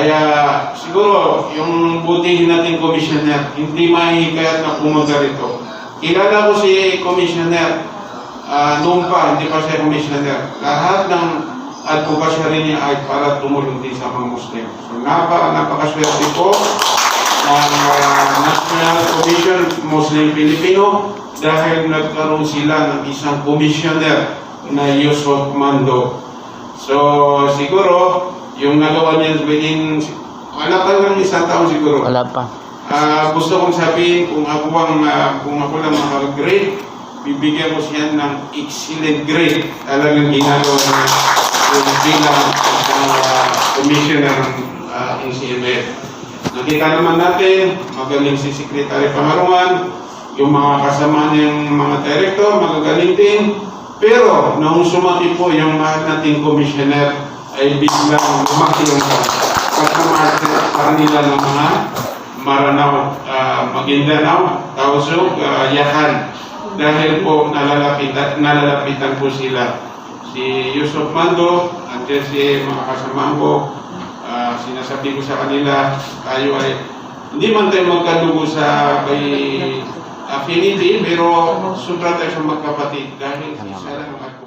Kaya siguro yung butihin natin commissioner, hindi mahihikayat na pumunta rito. Kilala ko si commissioner ah, noon pa, hindi pa siya commissioner. Lahat ng advokasya rin niya ay para tumulong din sa mga Muslim. So napa, napakaswerte po ng ah, National Commission Muslim Filipino dahil nagkaroon sila ng isang commissioner na Yusuf Mando. So, siguro, yung nagawa niya within, wala pa lang isang taon siguro. Wala pa. Ah, gusto kong sabihin, kung ako ang, ah, kung ako lang makagrade, bibigyan ko siya ng excellent grade. Talagang ginagawa niya yung bilang ah, commissioner ng uh, NCMF. Nakita naman natin, magaling si Secretary Pamarungan, yung mga kasama niyang mga director, magagaling din. Pero, nung sumaki po yung mahal nating commissioner, ay biglang lumaki yung pagkamarte sa kanila ng mga Maranao, uh, Maguindanao, Tausug, uh, Yahan. Dahil po nalalapitan, nalalapitan po sila. Si Yusuf Mando, andyan si mga kasama ko, Ah, sinasabi ko sa kanila, tayo ay hindi man tayo magkadugo sa kay affinity, pero sobra tayo sa magkapatid dahil isa lang ang